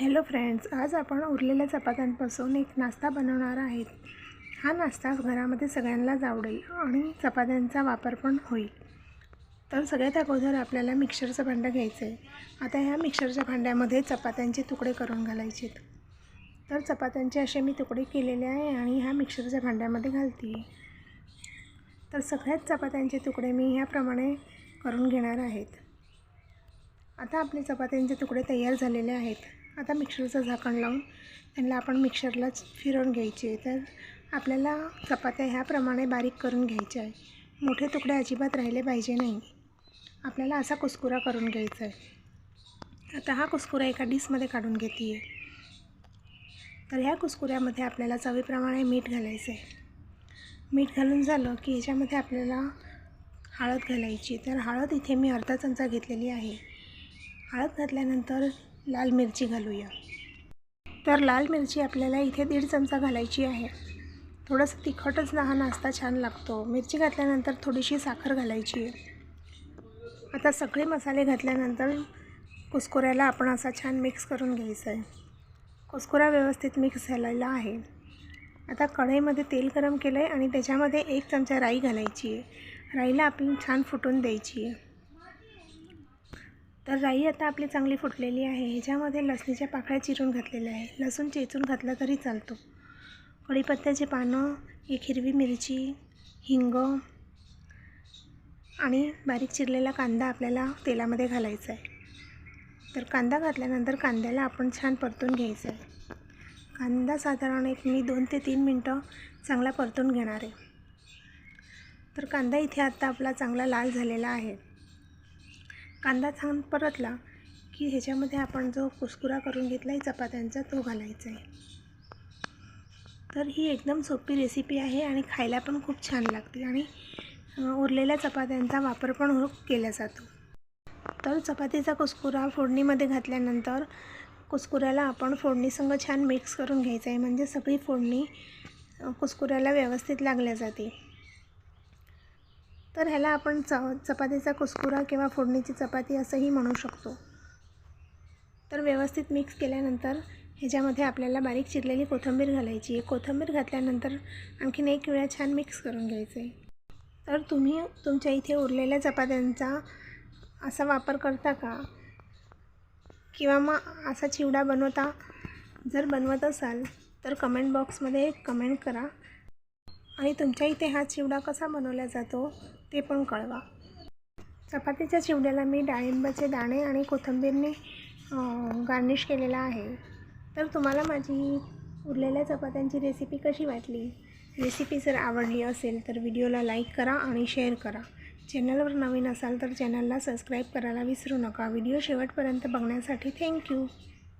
Hello friends आज आपण उरलेल्या चपात्यांपासून एक नाश्ता बनवणार आहेत. हा नाश्ता घरामध्ये सगळ्यांनाच आवडेल आणि चपात्यांचा वापर पण होईल. तर सगळ्यात अगोदर आपल्याला मिक्सरचं भांडं घ्यायचं आहे. आता ह्या मिक्सरच्या भांड्यामध्ये चपात्यांचे तुकडे करून घालायचे तर चपात्यांचे असे मी तुकडे केलेले आहे आणि ह्या मिक्सरच्या भांड्यामध्ये घालते. तर सगळ्याच चपात्यांचे तुकडे मी ह्याप्रमाणे करून घेणार आहेत. आता आपले चपात्यांचे तुकडे तयार झालेले आहेत. आता मिक्सरचं झाकण लावून त्यांना आपण मिक्सरलाच फिरवून घ्यायचे तर आपल्याला चपात्या ह्याप्रमाणे बारीक करून घ्यायच्या आहे. मोठे तुकडे अजिबात राहिले पाहिजे नाही. आपल्याला असा कुस्कुरा करून घ्यायचा आहे. आता हा कुस्कुरा एका डिशमध्ये काढून घेते आहे तर ह्या कुस्कुऱ्यामध्ये आपल्याला चवीप्रमाणे मीठ घालायचं आहे मीठ घालून झालं की ह्याच्यामध्ये आपल्याला हळद घालायची. तर हळद इथे मी अर्धा चमचा घेतलेली आहे. हळद घातल्यानंतर लाल मिरची घालूया. तर लाल मिरची आपल्याला इथे दीड चमचा घालायची आहे. थोडंसं तिखटच लहान हा नाश्ता छान लागतो. मिरची घातल्यानंतर थोडीशी साखर घालायची आहे. आता सगळे मसाले घातल्यानंतर कुस्कुऱ्याला आपण असा छान मिक्स करून घ्यायचा आहे. कुस्कुरा व्यवस्थित मिक्स झालेला आहे. आता कढईमध्ये तेल गरम केलं आहे आणि त्याच्यामध्ये एक चमचा राई घालायची आहे. राईला आपण छान फुटून द्यायची आहे. तर राई आता आपली चांगली फुटलेली आहे. ह्याच्यामध्ये लसणीच्या पाकळ्या चिरून घातलेल्या आहे लसूण चेचून घातला तरी चालतो. कढीपत्त्याची पानं एक हिरवी मिरची हिंग आणि बारीक चिरलेला कांदा आपल्याला तेलामध्ये घालायचा आहे. तर कांदा घातल्यानंतर कांद्याला आपण छान परतून घ्यायचं आहे. कांदा साधारण एक मी दोन ते तीन मिनटं चांगला परतून घेणार आहे. तर कांदा इथे आत्ता आपला चांगला लाल झालेला आहे. कांदा छान परतला की ह्याच्यामध्ये आपण जो कुस्कुरा करून घेतला आहे चपात्यांचा तो घालायचा आहे. तर ही एकदम सोपी रेसिपी आहे आणि खायला पण खूप छान लागते आणि उरलेल्या चपात्यांचा वापर पण हो केला जातो. तर चपातीचा कुस्कुरा फोडणीमध्ये घातल्यानंतर कुस्कुऱ्याला आपण फोडणीसंग छान मिक्स करून घ्यायचं आहे. म्हणजे सगळी फोडणी कुस्कुऱ्याला व्यवस्थित लागल्या जाते. तर ह्याला आपण च चपातीचा कुस्कुरा किंवा फोडणीची चपाती असंही म्हणू शकतो. तर व्यवस्थित मिक्स केल्यानंतर ह्याच्यामध्ये आपल्याला बारीक चिरलेली कोथिंबीर घालायची. आहे कोथिंबीर घातल्यानंतर आणखीन एक वेळा छान मिक्स करून घ्यायचं. आहे तर तुम्ही तुमच्या इथे उरलेल्या चपात्यांचा असा वापर करता का? किंवा मग असा चिवडा बनवता? जर बनवत असाल तर कमेंट बॉक्समध्ये कमेंट करा. आणि तुमच्या इथे हा चिवडा कसा बनवला जातो ते पण कळवा. चपातीच्या चिवड्याला मी डाळिंबाचे दाणे आणि कोथिंबीरने गार्निश केलेला आहे. तर तुम्हाला माझी उरलेल्या चपात्यांची रेसिपी कशी वाटली? रेसिपी जर आवडली असेल तर व्हिडिओला लाईक करा आणि शेअर करा. चॅनलवर नवीन असाल तर चॅनलला सबस्क्राईब करायला विसरू नका. व्हिडिओ शेवटपर्यंत बघण्यासाठी थँक्यू